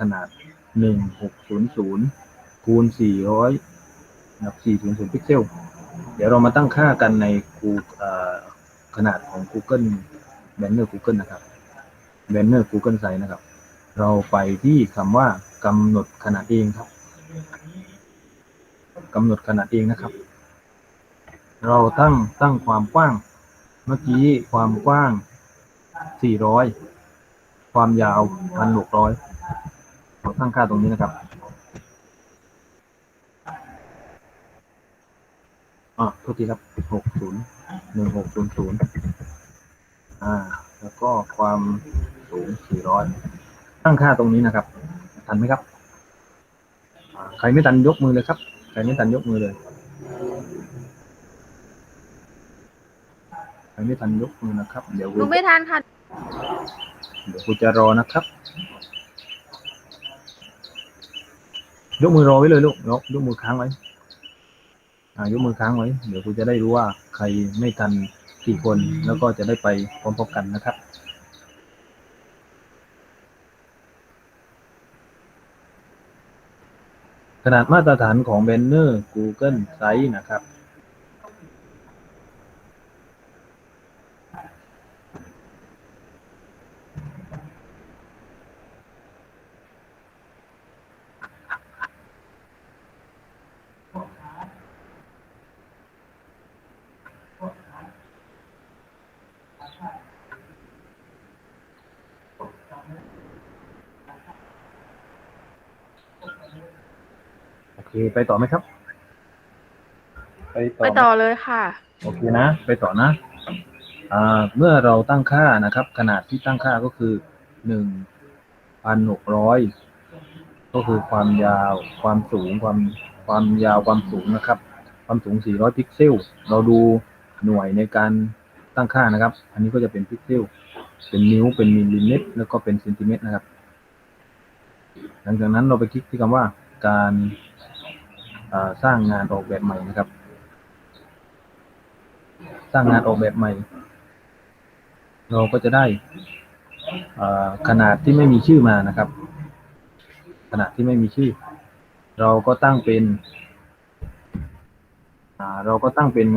ขนาด1600คูณ400นะครับ400พิกเซล เดี๋ยวเรามาตั้งค่ากันในกูเอ่อขนาดของ Google Banner Google นะครับ Banner Google Size นะครับ เราไปที่คำว่ากำหนดขนาดเองครับกำหนดขนาดเองนะครับ เราตั้งตั้งความกว้าง เมื่อกี้ความกว้าง 400 ความยาว 1,600 เราตั้งค่าตรงนี้นะครับอ่าโทษทีครับ60 1600อ่า แล้วก็ความสูง400ตั้งค่าตรงนี้นะครับ ทันไหมครับอ่าใครไม่ทันยกมือเลยครับ ใครไม่ทันยกมือเลย ใครไม่ทันยกมือนะครับ เดี๋ยวหนูไม่ทันค่ะ เดี๋ยวกูจะรอนะครับ ยกมือรอไว้เลยลูกยกยกมือค้างไว้อ่ายกมือค้างไว้ เดี๋ยวคุณจะได้รู้ว่าใครไม่ทันกี่คนแล้วก็จะได้ไปพร้อมๆกันนะครับขนาดมาตรฐานของแบนเนอร์ Google Site นะครับ เคไปต่อไหมครับ ไปต่อไปไหมต่อเลยค่ะ โอเคนะ ไปต่อนะอ่าเมื่อเราตั้งค่านะครับ ขนาดที่ตั้งค่าก็คือหนึ่งพันหกร้อยก็คือความยาวความสูงความความยาวความสูงนะครับ ความสูง 400 พิกเซล เราดูหน่วยในการตั้งค่านะครับ อันนี้ก็จะเป็นพิกเซล เป็นนิ้ว เป็นมิลลิเมตร แล้วก็เป็นเซนติเมตรนะครับ หลังจากนั้นเราไปคลิกที่คำว่าการอ่า สร้างงานออกแบบใหม่นะครับ สร้างงานออกแบบใหม่ เราก็จะได้ขนาดที่ไม่มีชื่อมานะครับ ขนาดที่ไม่มีชื่อ เราก็ตั้งเป็นเราก็ตั้งเป็น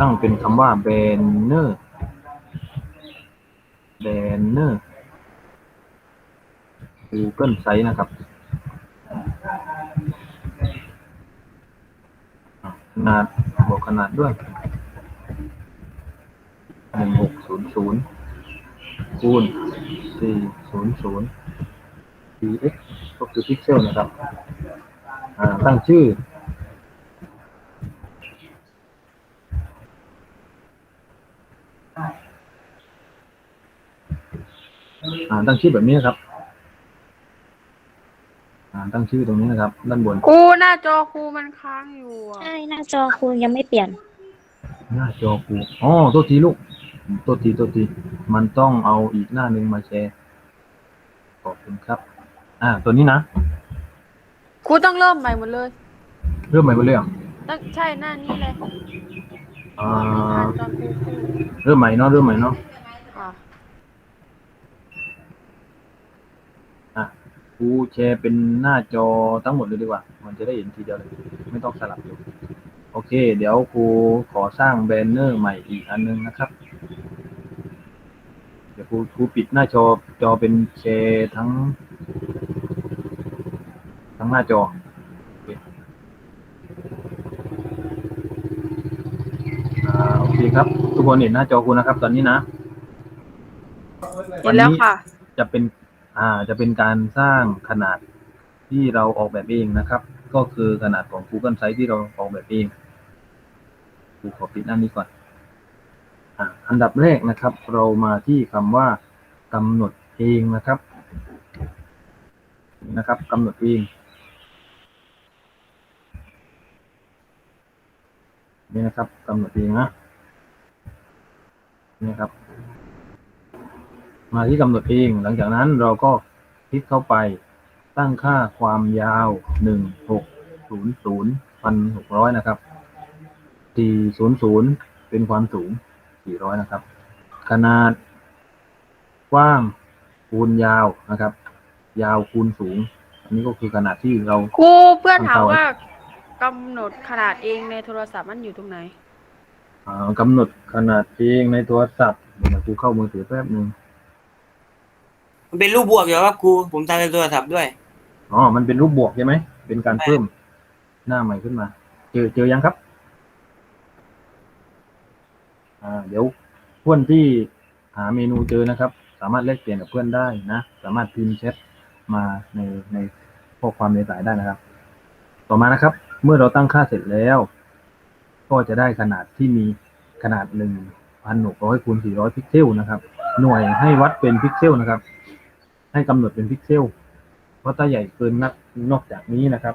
ตั้งเป็นคำว่า banner banner Google Size นะครับ ข นาดบวกขนาดด้วยหนึ่งหกศูนย์ศูนย์คูณสี่ศูนย์ศูนย์ px ก็คือพิกเซลนะครับอ่าตั้งชื่ออ่าตั้งชื่อแบบนี้ครับ ตั้งชื่อตรงนี้นะครับ ด้านบน ครูหน้าจอครูมันค้างอยู่อะใช่หน้าจอคุณยังไม่เปลี่ยน หน้าจอกูอ๋อตัวทีลูกตัวทีตัวที มันต้องเอาอีกหน้าหนึ่งมาแชร์ ขอบคุณครับ อ่า ตัวนี้นะ ครูต้องเริ่มใหม่หมดเลยเริ่มใหม่หมดเลยเหรอต้องใช่หน้านี้เลยอ่าอ่านตอนครูพูดเริ่มใหม่เนาะ เริ่มใหม่เนาะค่ะ อะ กูแชร์เป็นหน้าจอทั้งหมดเลยดีกว่า มันจะได้เห็นทีเดียวเลย ไม่ต้องสลับอยู่ โอเค เดี๋ยวครูขอสร้างแบนเนอร์ใหม่อีกอันนึงนะครับ เดี๋ยวครูครูปิดหน้าจอจอเป็นแชร์ทั้ง ทั้งหน้าจอโอเคอ่าโอเคครับ ทุกคนเห็นหน้าจอครูนะครับ ตอนนี้นะ เห็นแล้วค่ะ จะเป็น อ่าจะเป็นการสร้างขนาดที่เราออกแบบเองนะครับ ก็คือขนาดของ Google Size ที่เราออกแบบเองครูขอปิดหน้านี้ก่อนอ่าอันดับแรกนะครับ เรามาที่คำว่ากำหนดเองนะครับนะครับกำหนดเองนี่นะครับกำหนดเองนะนี่ครับ มาที่กำหนดเอง หลังจากนั้นเราก็คลิกเข้าไปตั้งค่าความยาวหนึ่งหกศูนย์ศูนย์พันหกร้อยนะครับสี่ศูนย์ศูนย์เป็นความสูงสี่ร้อยนะครับ ขนาดกว้างคูณยาวนะครับ ยาวคูณสูง อันนี้ก็คือขนาดที่เราครูเพื่อนถามเอาไว้ว่ากำหนดขนาดเองในโทรศัพท์มันอยู่ตรงไหนอ่ากำหนดขนาดเองในโทรศัพท์เดี๋ยวกูเข้ามือถือแป๊บนึง มันเป็นรูปบวกอยู่ครับครูผมทำในโทรศัพท์ด้วย อ๋อ มันเป็นรูปบวกใช่ไหม เป็นการเพิ่มหน้าใหม่ขึ้นมา เจอเจอยังครับ อ่า เดี๋ยวเพื่อนที่หาเมนูเจอนะครับ สามารถแลกเปลี่ยนกับเพื่อนได้นะ สามารถพิมพ์แชทมาในในข้อความในสายได้นะครับ ต่อมานะครับ เมื่อเราตั้งค่าเสร็จแล้ว ก็จะได้ขนาดที่มีขนาดหนึ่งพันหกร้อยคูณสี่ร้อยพิกเซลนะครับ หน่วยให้วัดเป็นพิกเซลนะครับ ให้กำหนดเป็นพิกเซล เพราะถ้าใหญ่เกินนักนอกจากนี้นะครับ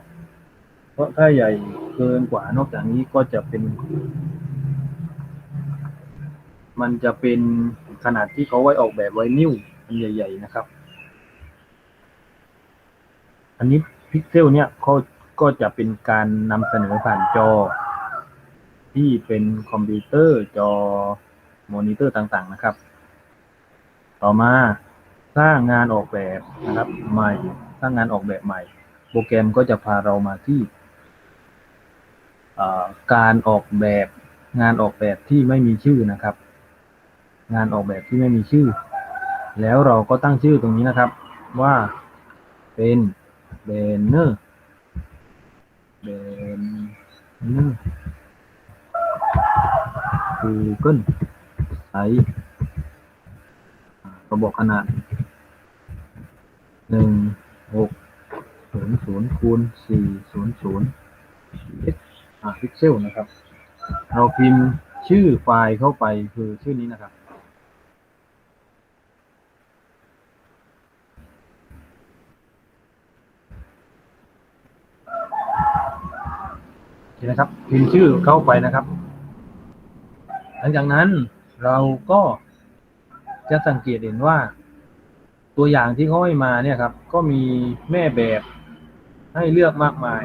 เพราะถ้าใหญ่เกินกว่านอกจากนี้ก็จะเป็น มันจะเป็นขนาดที่เขาไว้ออกแบบไว้นิ้วอันใหญ่ ๆ นะครับ อันนี้พิกเซลเนี่ยเขาก็จะเป็นการนำเสนอผ่านจอ ที่เป็นคอมพิวเตอร์จอมอนิเตอร์ต่างๆนะครับ ต่อมา สร้างงานออกแบบนะครับใหม่ สร้างงานออกแบบใหม่ โปรแกรมก็จะพาเรามาที่การออกแบบงานออกแบบที่ไม่มีชื่อนะครับ งานออกแบบที่ไม่มีชื่อ แล้วเราก็ตั้งชื่อตรงนี้นะครับ ว่าเป็นเบนเนอร์เบนเนอร์ Google ไซต์ กระบอกขนาดหนึ่งหกศูนย์ศูนย์คูณสี่ศูนย์ศูนย์พิกเซลนะครับ เราพิมพ์ชื่อไฟล์เข้าไปคือชื่อนี้นะครับนี่นะครับ พิมพ์ชื่อเข้าไปนะครับ หลังจากนั้นเราก็ จะสังเกตเห็นว่า ตัวอย่างที่เขาให้มาเนี่ยครับ ก็มีแม่แบบให้เลือกมากมาย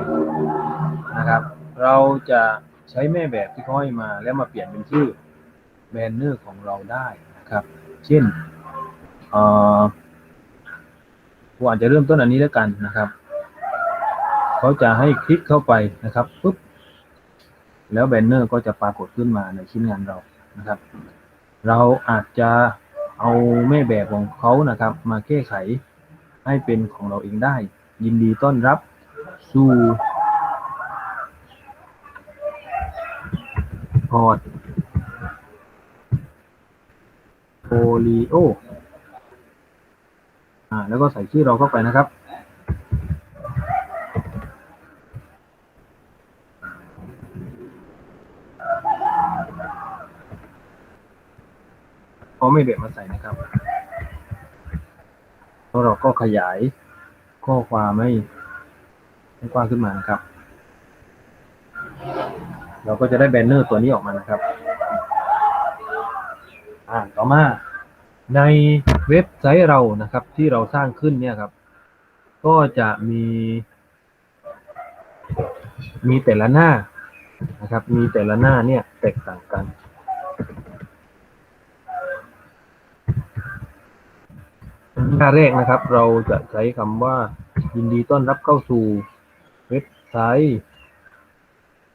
นะครับ เราจะใช้แม่แบบที่เขาให้มา แล้วมาเปลี่ยนเป็นชื่อแบนเนอร์ของเราได้นะครับ เช่นเออผมอาจจะเริ่มต้นอันนี้แล้วกันนะครับเขาจะให้คลิกเข้าไปนะครับปุ๊บแล้วแบนเนอร์ก็จะปรากฏขึ้นมาในชิ้นงานเรานะครับ เราอาจจะ เอาแม่แบบของเขานะครับ มาแก้ไขให้เป็นของเราเองได้ ยินดีต้อนรับสู่พอร์ตโฟลิโออ่าแล้วก็ใส่ชื่อเราเข้าไปนะครับ เพราไม่เบียดมาใส่นะครับแล้วเราก็ขยายข้อความให้ให้กว้างขึ้นมานะครับ เราก็จะได้แบนเนอร์ตัวนี้ออกมานะครับ อ่าต่อมาในเว็บไซต์เรานะครับ ที่เราสร้างขึ้นเนี่ยครับ ก็จะมี มีแต่ละหน้านะครับ มีแต่ละหน้าเนี่ยแตกต่างกัน หน้าแรกนะครับ เราจะใช้คำว่า ยินดีต้อนรับเข้าสู่เว็บไซต์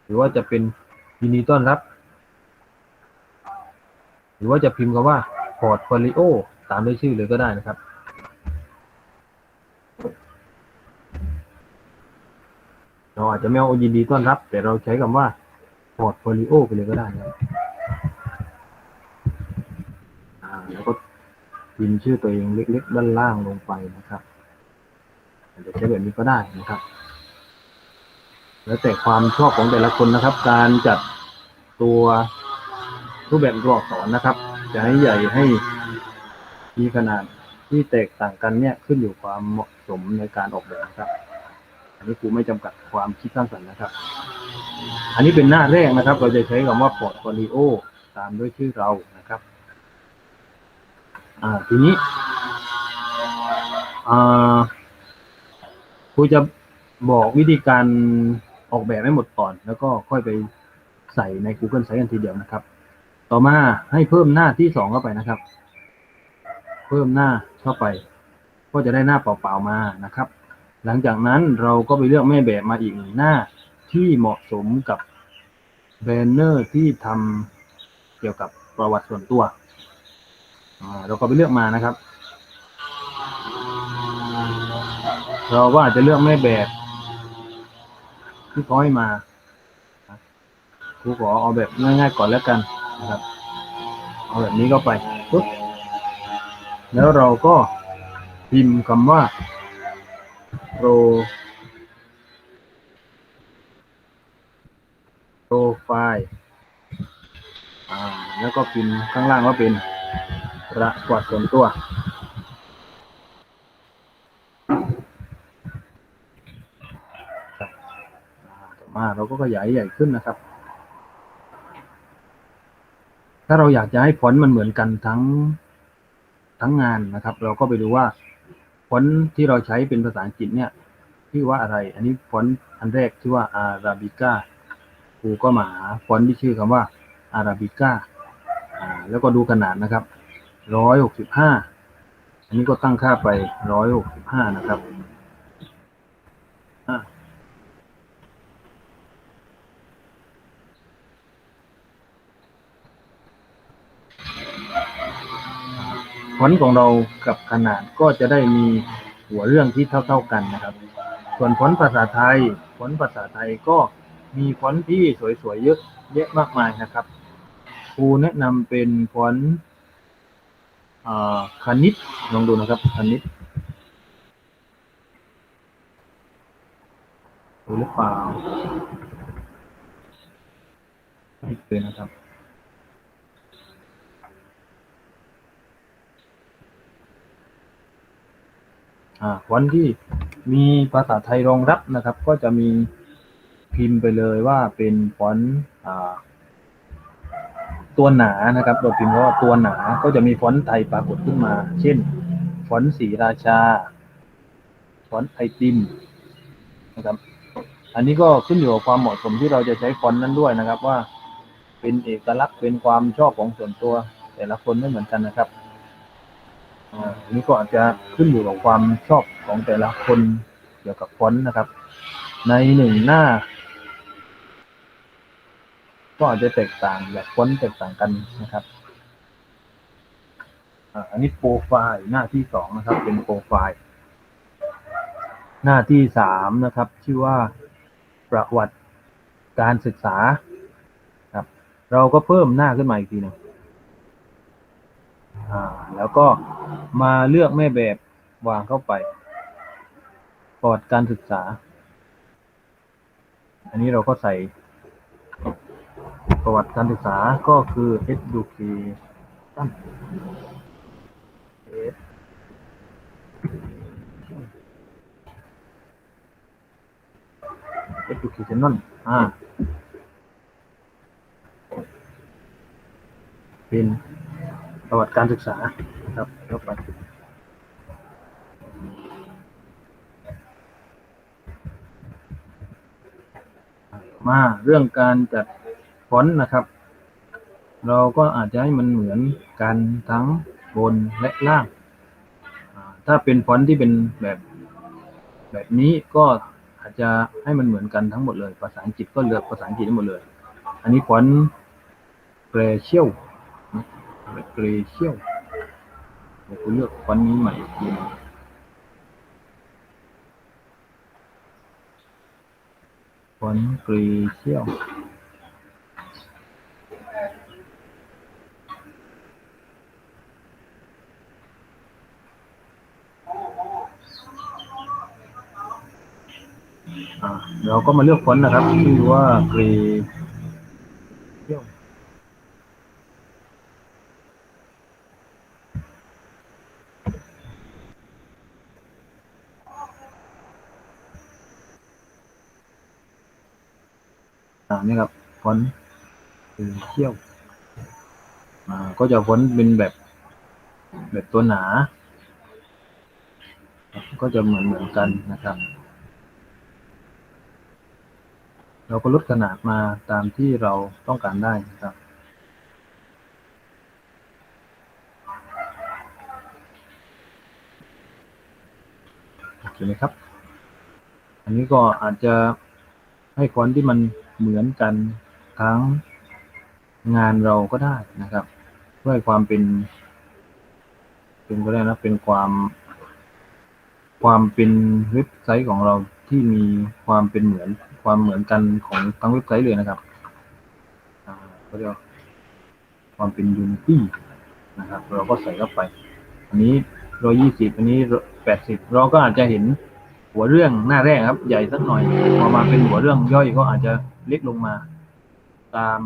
หรือว่าจะเป็นยินดีต้อนรับ หรือว่าจะพิมพ์คำว่า portfolio ตามด้วยชื่อเลยก็ได้นะครับเราอาจจะไม่เอายินดีต้อนรับ แต่เราใช้คำว่า portfolio ไปเลยก็ได้นะครับแล้วก็ พิมพ์ชื่อตัวเองเล็ก ๆ ด้านล่างลงไปนะครับอาจจะใช้แบบนี้ก็ได้นะครับ แล้วแต่ความชอบของแต่ละคนนะครับ การจัดตัวรูปแบบตัวอักษรนะครับ จะให้ใหญ่ให้มีขนาดที่แตกต่างกันเนี่ยขึ้นอยู่ความเหมาะสมในการออกแบบนะครับ อันนี้ครูไม่จำกัดความคิดสร้างสรรค์นะครับ อันนี้เป็นหน้าแรกนะครับ เราจะใช้คำว่าพอร์ตโฟลิโอตามด้วยชื่อเรานะครับ อ่า ทีนี้อ่าครูจะบอกวิธีการออกแบบให้หมดก่อน แล้วก็ค่อยไปใส่ใน Google Sites กันทีเดียวนะครับ ต่อมาให้เพิ่มหน้าที่สองเข้าไปนะครับ เพิ่มหน้าเข้าไป ก็จะได้หน้าเปล่าๆมานะครับ หลังจากนั้นเราก็ไปเลือกแม่แบบมาอีกหนึ่งหน้าที่เหมาะสมกับแบนเนอร์ที่ทำเกี่ยวกับประวัติส่วนตัว เราก็ไปเลือกมานะครับ เราก็อาจจะเลือกแม่แบบที่เขาให้มาครูขอเอาแบบง่ายๆก่อนแล้วกันนะครับ เอาแบบนี้ก็ไปปุ๊บแล้วเราก็พิมพ์คำว่าโปรโปรไฟล์อ่าแล้วก็พิมพ์ข้างล่างว่าเป็น ระวัติส่วนตัวครับอ่าต่อมาเราก็ขยายใหญ่ขึ้นนะครับ ถ้าเราอยากจะให้ฟอนต์มันเหมือนกันทั้งทั้งงานนะครับ เราก็ไปดูว่าฟอนต์ที่เราใช้เป็นภาษาอังกฤษเนี่ยชื่อว่าอะไร อันนี้ฟอนต์อันแรกชื่อว่าอาราบิก้าครูก็มาหาฟอนต์ที่ชื่อคำว่าอาราบิก้าแล้วก็ดูขนาดนะครับ ร้อยหกสิบห้าอันนี้ก็ตั้งค่าไปร้อยหกสิบห้านะครับอ่าฟอนต์ของเรากับขนาดก็จะได้มีหัวเรื่องที่เท่า ๆกันนะครับ ส่วนฟอนต์ภาษาไทยฟอนต์ภาษาไทยก็มีฟอนต์ที่สวยๆเยอะแยะมากมายนะครับครูแนะนำเป็นฟอนต์ คณิตลองดูนะครับคณิตดูหรือเปล่าไม่เป็นะครับอ่าวันที่มีภาษาไทยรองรับนะครับ ก็จะมีพิมพ์ไปเลยว่าเป็นฟอนต์อ่า ตัวหนานะครับ เราพิมพ์ว่าตัวหนาก็จะมีฟอนต์ไทยปรากฏขึ้นมา เช่น ฟอนต์สีราชา ฟอนต์ไอติมนะครับ อันนี้ก็ขึ้นอยู่กับความเหมาะสมที่เราจะใช้ฟอนต์นั้นด้วยนะครับ ว่าเป็นเอกลักษณ์เป็นความชอบของส่วนตัว แต่ละคนไม่เหมือนกันนะครับอันนี้ก็อาจจะขึ้นอยู่กับความชอบของแต่ละคนเกี่ยวกับฟอนต์นะครับ ในหนึ่งหน้า ก็อาจจะแตกต่างแบบฟอนแตกต่างกันนะครับอันนี้โปรไฟล์หน้าที่สองนะครับ เป็นโปรไฟล์หน้าที่สามนะครับ ชื่อว่าประวัติการศึกษาครับ เราก็เพิ่มหน้าขึ้นมาอีกทีหนึงอ่า แล้วก็มาเลือกแม่แบบวางเข้าไปประวัติการศึกษา อันนี้เราก็ใส่ ประวัติการศึกษาก็คือ education educational อ่า เป็นประวัติการศึกษานะครับเข้าไปมาเรื่องการจัด ฟอนต์นะครับ เราก็อาจจะให้มันเหมือนกันทั้งบนและล่าง ถ้าเป็นฟอนต์ที่เป็นแบบแบบนี้ก็อาจจะให้มันเหมือนกันทั้งหมดเลย ภาษาอังกฤษก็เลือกภาษาอังกฤษทั้งหมดเลย อันนี้ฟอนต์เกรเชียลเกรเชียลเดี๋ยวกูเลือกฟอนต์นี้ใหม่อีกทีนึงฟอนต์เกรเชียลอ่า เราก็มาเลือกฟอนต์นะครับชื่อว่าเกรเชียลอ่านี่ครับฟอนต์คือเขี้ยวอ่าก็จะฟอนต์เป็นแบบ แบบตัวหนา ก็จะเหมือนเหมือนกันนะครับ เราก็ลดขนาดมาตามที่เราต้องการได้นะครับอช่ไหมครับ อันนี้ก็อาจจะให้ฟอนต์ที่มันเหมือนกันทั้งงานเราก็ได้นะครับเพื่อความเป็น เป็นก็ได้นะเป็นความความเป็นเว็บไซต์ของเราที่มีความเป็นเหมือน ความเหมือนกันของทั้งเว็บไซต์เลยนะครับอ่าก็เรียกว่าความเป็น Unity นะครับ เราก็ใส่เข้าไป อันนี้ร้อยี่สิบอันนี้แปดสิบเราก็อาจจะเห็นหัวเรื่องหน้าแรกครับ ใหญ่สักหน่อยพอมาเป็นหัวเรื่องย่อยก็อาจจะเล็กลงมาตาม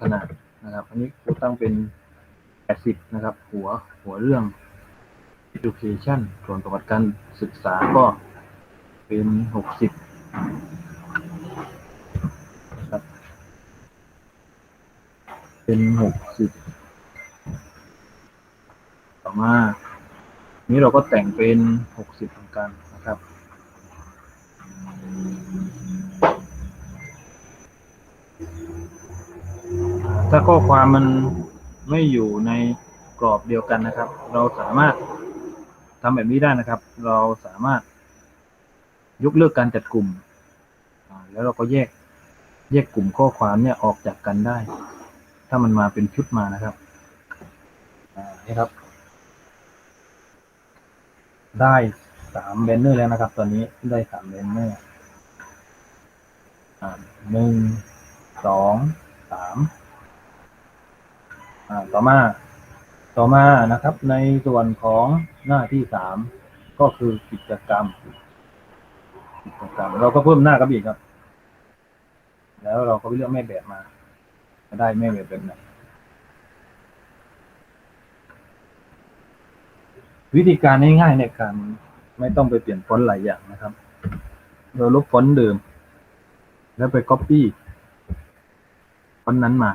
ขนาดนะครับ อันนี้กูตั้งเป็นแปดสิบนะครับ หัวหัวเรื่อง education ส่วนประวัติการศึกษาก็เป็นหกสิบ ครับเป็นหกสิบต่อมา นี้เราก็แต่งเป็นหกสิบเหมือนกันนะครับถ้าข้อความมันไม่อยู่ในกรอบเดียวกันนะครับ เราสามารถทำแบบนี้ได้นะครับ เราสามารถ ยกเลิกการจัดกลุ่ม แล้วเราก็แยกแยกกลุ่มข้อความเนี่ยออกจากกันได้ ถ้ามันมาเป็นชุดมานะครับนี่ครับ ได้สามแบนเนอร์แล้วนะครับ ตอนนี้ได้สามแบนเนอร์หนึ่งสองสามต่อมา ต่อมานะครับ ในส่วนของหน้าที่สามก็คือกิจกรรม กิจกรรมเราก็เพิ่มหน้ากับอีกครับ แล้วเราก็ไปเลือกแม่แบบมาจะได้แม่แบบแบบไหนวิธีการง่ายๆในการไม่ต้องไปเปลี่ยนฟอนต์หลายอย่างนะครับ เราลบฟอนต์เดิม แล้วไป Copy ฟอนต์นั้นมา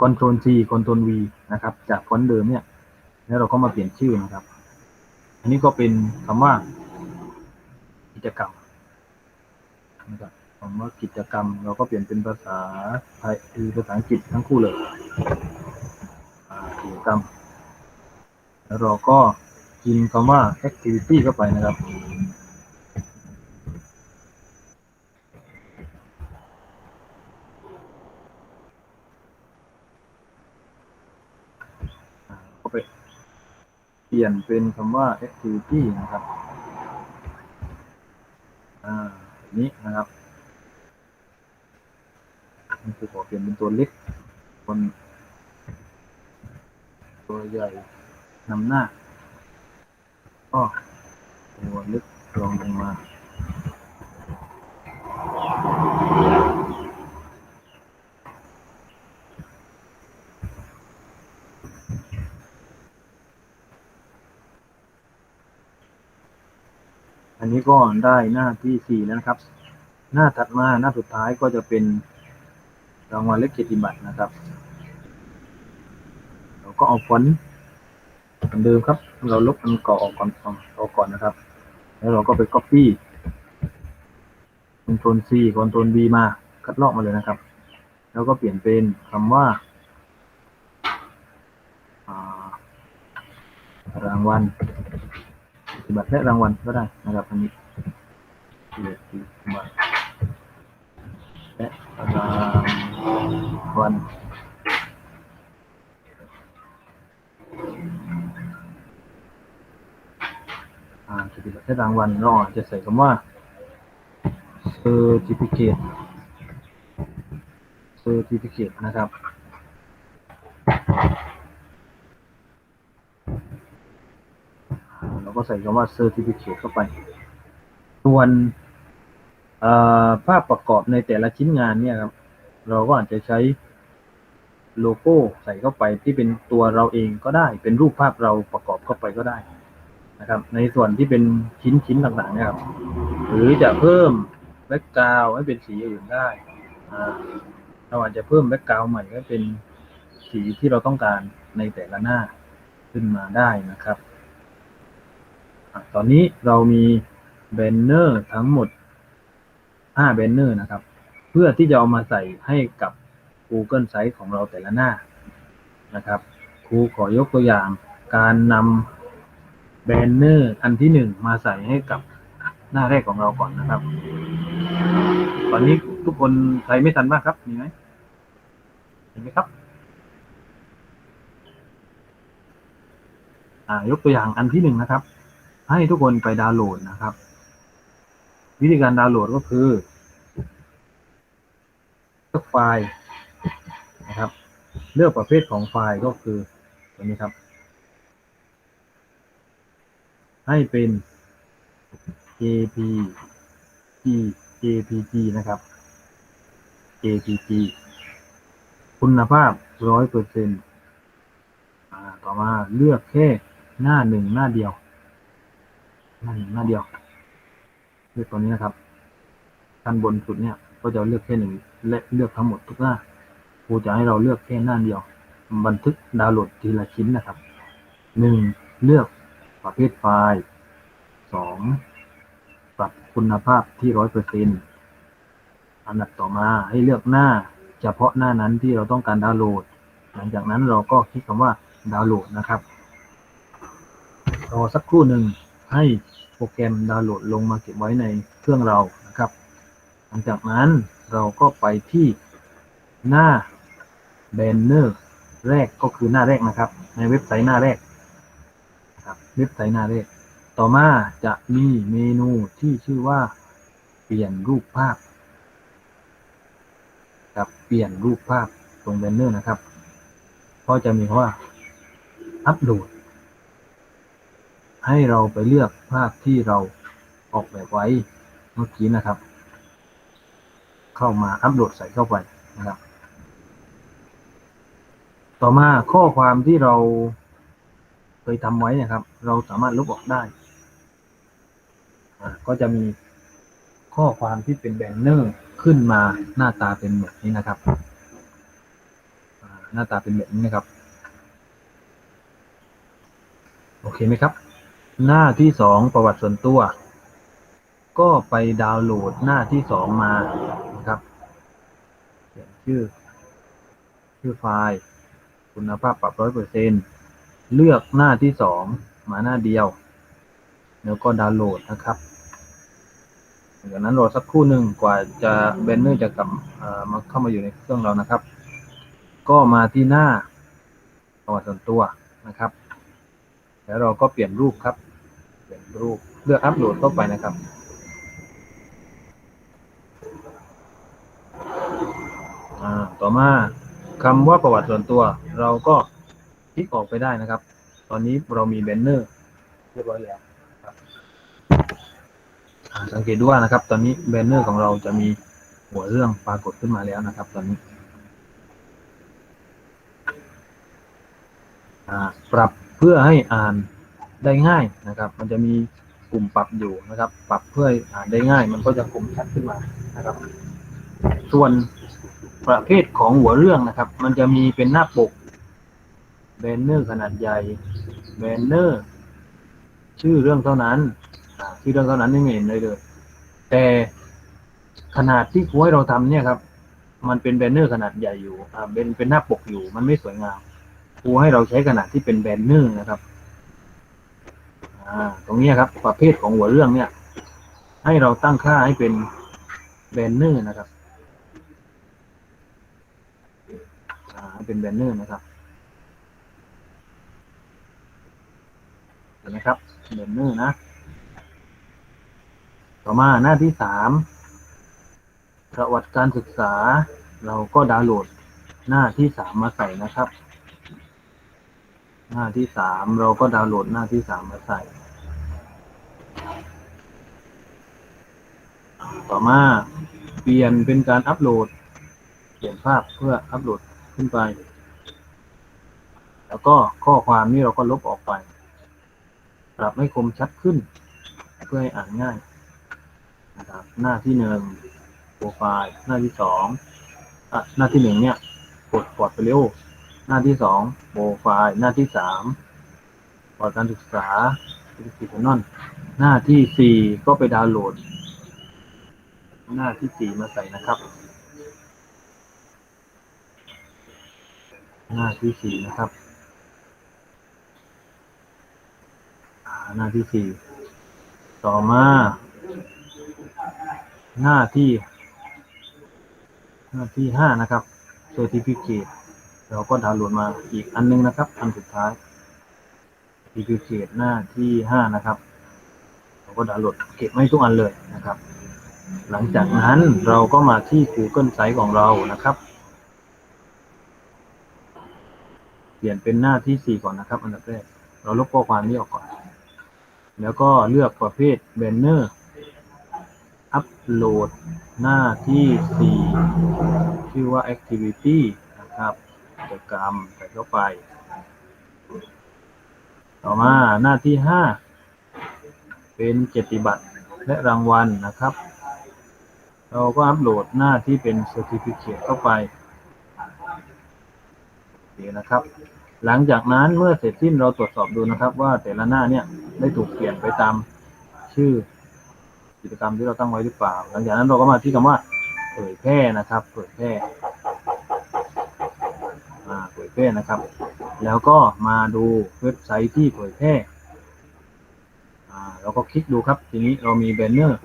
Ctrl C Ctrl V นะครับ จากฟอนต์เดิมเนี่ย แล้วเราก็มาเปลี่ยนชื่อนะครับ อันนี้ก็เป็นคำว่ากิจกรรม นะครับคำว่ากิจกรรมเราก็เปลี่ยนเป็นภาษาไทยคือภาษาอังกฤษทั้งคู่เลยกิจกรรม แล้วเราก็พิมพ์คำว่า activity เข้าไปนะครับก็ไปเปลี่ยนเป็นคำว่า activity นะครับ อ่าแบบ นี้นะครับนี่คือขอเปลี่ยนเป็นตัวเล็กคนตัวใหญ่นำหน้าก็ตัวเล็กรองลงมา อั นี้ก็ได้หน้าที่สี่แล้วนะครับ หน้าถัดมาหน้าสุดท้ายก็จะเป็นรางวัลและเกียรติบัตรนะครับ เราก็เอาฟอนต์เหมือนเดิมครับ เราลบอันเก่าออกก่อนออกก่อนนะครับ แล้วเราก็ไป copy Ctrl C Ctrl V มาคัดลอกมาเลยนะครับ แล้วก็เปลี่ยนเป็นคำว่าอ่ารางวัล ฏิบัติและรางวัลก็ได้นะครับอันนี้เกียรติบัตรและรางวัลอ่าเกียรติบัตรและรางวัลเราอจจะใส่คำว่า certificate certificate นะครับ เราก็ ใส่คำว่า certificate เข้าไป ส่วนภาพประกอบในแต่ละชิ้นงานเนี่ยครับ เราก็อาจจะใช้โลโก้ใส่เข้าไปที่เป็นตัวเราเองก็ได้ เป็นรูปภาพเราประกอบเข้าไปก็ได้นะครับ ในส่วนที่เป็นชิ้นชิ้นๆต่างๆเนี่ยครับ หรือจะเพิ่มแบ็กกราวให้เป็นสีอื่นได้เราอาจจะเพิ่มแบ็กกราวใหม่ให้เป็นสีที่เราต้องการในแต่ละหน้าขึ้นมาได้นะครับ ตอนนี้เรามีแบนเนอร์ทั้งหมด5แบนเนอร์นะครับ เพื่อที่จะเอามาใส่ให้กับ Google Site ของเราแต่ละหน้านะครับครูขอยกตัวอย่างการนำแบนเนอร์อันที่หนึ่งมาใส่ให้กับหน้าแรกของเราก่อนนะครับ ตอนนี้ทุกคนใครไม่ทันบ้างครับ มีไหมเห็นไหมครับ อ่ายกตัวอย่างอันที่หนึ่งนะครับ ให้ทุกคนไปดาวน์โหลดนะครับ วิธีการดาวน์โหลดก็คือเลือกไฟล์นะครับ เลือกประเภทของไฟล์ก็คือตัวนี้ครับ ให้เป็น JPG JPG นะครับ JPG คุณภาพร้อยเปอร์เซ็นต์ต่อมาเลือกแค่หน้าหนึ่งหน้าเดียว หน้าหนึ่งหน้าเดียว เลือกตัวนี้นะครับด้านบนสุดเนี่ย ก็จะเลือกแค่หนึ่งและเลือกทั้งหมดทุกหน้าครูจะให้เราเลือกแค่หน้าเดียว บันทึกดาวน์โหลดทีละชิ้นนะครับหนึ่งเลือกประเภทไฟล์สองปรับคุณภาพที่ร้อยเปอร์เซ็นต์อันดับต่อมาให้เลือกหน้า เฉพาะหน้านั้นที่เราต้องการดาวน์โหลด หลังจากนั้นเราก็คลิกคำว่าดาวน์โหลดนะครับรอสักครู่หนึ่ง ให้โปรแกรมดาวน์โหลดลงมาเก็บไว้ในเครื่องเรานะครับ หลังจากนั้นเราก็ไปที่หน้าแบนเนอร์แรกก็คือหน้าแรกนะครับ ในเว็บไซต์หน้าแรกนะครับเว็บไซต์หน้าแรก ต่อมาจะมีเมนูที่ชื่อว่า เปลี่ยนรูปภาพกับเปลี่ยนรูปภาพตรงแบนเนอร์นะครับ ก็จะมีว่าอัปโหลด ให้เราไปเลือกภาพที่เราออกแบบไว้เมื่อกี้นะครับ เข้ามาอัปโหลดใส่เข้าไปนะครับ ต่อมาข้อความที่เราเคยทำไว้นะครับ เราสามารถลบออกได้ก็จะมีข้อความที่เป็นแบนเนอร์ขึ้นมาหน้าตาเป็นแบบนี้นะครับ หน้าตาเป็นแบบนี้นะครับ โอเคไหมครับ หน้าที่สองประวัติส่วนตัว ก็ไปดาวน์โหลดหน้าที่สองมานะครับ เขียนชื่อ ชื่อไฟล์ คุณภาพปรับร้อยเปอร์เซ็นเลือกหน้าที่สองมาหน้าเดียว แล้วก็ดาวน์โหลดนะครับจากนั้นรอสักครู่หนึ่งกว่าจะแบนเนอร์จะกลับเอ่อมาเข้ามาอยู่ในเครื่องเรานะครับ ก็มาที่หน้าประวัติส่วนตัวนะครับ แล้วเราก็เปลี่ยนรูปครับ รูปเลือกอัปโหลดเข้าไปนะครับอ่าต่อมาคำว่าประวัติส่วนตัว เราก็คลิกออกไปได้นะครับ ตอนนี้เรามีแบนเนอร์เรียบร้อยแล้วสังเกตดูว่านะครับ ตอนนี้แบนเนอร์ของเราจะมีหัวเรื่องปรากฏขึ้นมาแล้วนะครับ ตอนนี้ปรับเพื่อให้อ่าน ได้ง่ายนะครับ มันจะมีปุ่มปรับอยู่นะครับ ปรับเพื่ออ่านได้ง่าย มันก็จะคมชัดขึ้นมานะครับ ส่วนประเภทของหัวเรื่องนะครับ มันจะมีเป็นหน้าปกแบนเนอร์ขนาดใหญ่แบนเนอร์ ชื่อเรื่องเท่านั้นอ่าชื่อเรื่องเท่านั้นไม่เห็นเลยเลย แต่ขนาดที่ครูให้เราทำเนี่ยครับ มันเป็นแบนเนอร์ขนาดใหญ่อยู่อ่าเป็นเป็นหน้าปกอยู่ มันไม่สวยงามครูให้เราใช้ขนาดที่เป็นแบนเนอร์นะครับ อ่า ตรงนี้ครับ ประเภทของหัวเรื่องเนี่ย ให้เราตั้งค่าให้เป็นแบนเนอร์นะครับอ่าเป็นแบนเนอร์นะครับเห็นไหมครับแบนเนอร์นะ ต่อมาหน้าที่สามประวัติการศึกษา เราก็ดาวน์โหลดหน้าที่สามมาใส่นะครับ หน้าที่สามเราก็ดาวน์โหลดหน้าที่สามมาใส่ ต่อมาเปลี่ยนเป็นการอัปโหลด เปลี่ยนภาพเพื่ออัปโหลดขึ้นไป แล้วก็ข้อความนี้เราก็ลบออกไป ปรับให้คมชัดขึ้น เพื่อให้อ่านง่ายนะครับหน้าที่หนึ่งโปรไฟล์หน้าที่สองอะหน้าที่หนึ่งเนี่ยกดพอร์ตไปเร็วหน้าที่สองโปรไฟล์หน้าที่สามพอร์ตการศึกษาดิจิทัลนอนหน้าที่สี่ก็ไปดาวน์โหลด หน้าที่สี่มาใส่นะครับ หน้าที่สี่นะครับหน้าที่สี่ต่อมา หน้าที่ หน้าที่ห้านะครับ certificate เราก็ดาวน์โหลดมาอีกอันนึงนะครับ อันสุดท้าย certificate หน้าที่ห้านะครับ เราก็ดาวน์โหลดเก็บไว้ทุกอันเลยนะครับ หลังจากนั้นเราก็มาที่ Google Site ของเรานะครับ เปลี่ยนเป็นหน้าที่สี่ก่อนนะครับ อันดับแรก เราลบข้อความนี้ออกก่อน แล้วก็เลือกประเภท banner อัปโหลดหน้าที่สี่ชื่อว่า activity นะครับกิจกรรมใส่เข้าไป ต่อมาหน้าที่ห้าเป็นเกียรติบัตรและรางวัลนะครับ เราก็อัปโหลดหน้าที่เป็น certificate เข้าไปโอเคนะครับ หลังจากนั้นเมื่อเสร็จสิ้นเราตรวจสอบดูนะครับ ว่าแต่ละหน้าเนี่ยได้ถูกเปลี่ยนไปตามชื่อกิจกรรมที่เราตั้งไว้หรือเปล่า หลังจากนั้นเราก็มาที่คำว่าเผยแพร่นะครับเผยแพร่อ่าเผยแพร่นะครับ แล้วก็มาดูเว็บไซต์ที่เผยแพร่อ่าเราก็คลิกดูครับ ทีนี้เรามีแบนเนอร์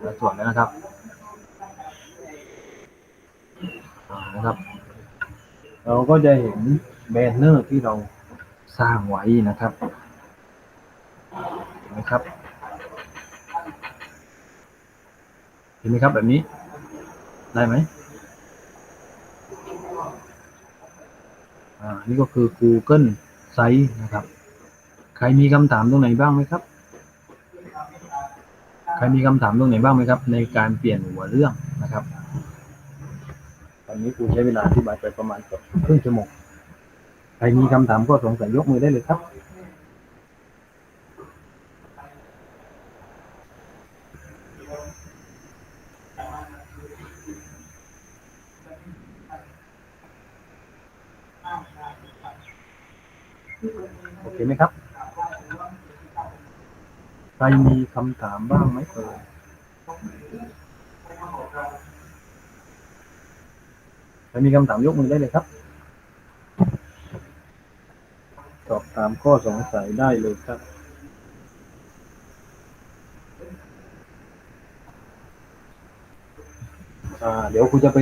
แล้วส่วนแล้วนะครับนะครับ เราก็จะเห็นแบนเนอร์ที่เราสร้างไว้นะครับนไหมครับ เห็นไหมครับแบบนี้ ได้ไหมอ่า นี่ก็คือ Google Site นะครับ ใครมีคำถามตรงไหนบ้างไหมครับ ใครมีคำถามตรงไหนบ้างไหมครับ ในการเปลี่ยนหัวเรื่องนะครับ ตอนนี้ครูใช้เวลาอธิบายไปประมาณเกือบครึ่งชั่วโมงใครมีคำถามก็สงสัยยกมือได้เลยครับ โอเคไหมครับ ใคร มีคำถามบ้างไหมเอ่ยใครมีคำถามยกมือได้เลยครับ สอบถามข้อสงสัยได้เลยครับเดี๋ยวครูจะไป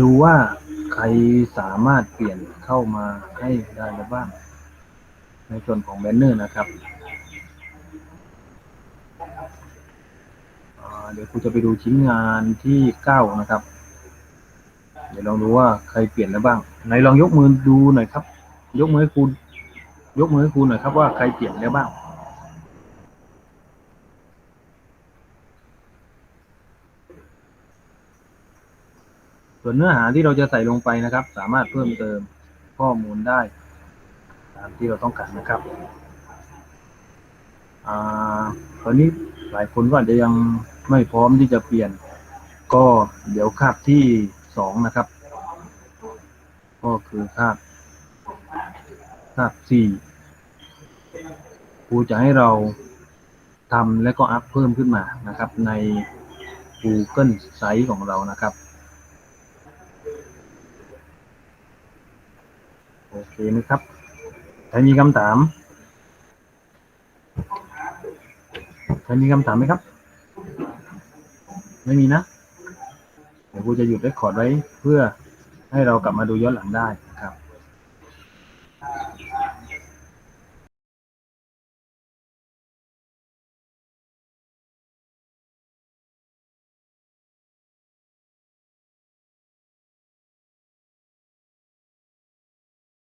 ดูว่าใครสามารถเปลี่ยนเข้ามาให้ได้รือบ้าง ในส่วนของแบนเนอร์นะครับอ่า เดี๋ยวครูจะไปดูชิ้นงานที่เก้านะครับ เดี๋ยวลองดูว่าใครเปลี่ยนแล้วบ้าง ไหนลองยกมือดูหน่อยครับ ยกมือให้ครูยกมือให้ครูหน่อยครับว่าใครเปลี่ยนแล้วบ้างส่วนเนื้อหาที่เราจะใส่ลงไปนะครับ สามารถเพิ่มเติมข้อมูลได้ตามที่เราต้องการนะครับอ่าตอนนี้หลายคนก็อาจจะยัง ไม่พร้อมที่จะเปลี่ยน ก็เดี๋ยวคาบที่สองนะครับ ก็คือคาบคาบสี่ครูจะให้เราทำและก็อัพเพิ่มขึ้นมานะครับ ใน Google Site ของเรานะครับ โอเคไหมครับใครมีคำถามใครมีคำถามไหมครับ ไม่มีนะ เดี๋ยวกูจะหยุดไว้คอร์ดไว้เพื่อให้เรากลับมาดูย้อนหลังได้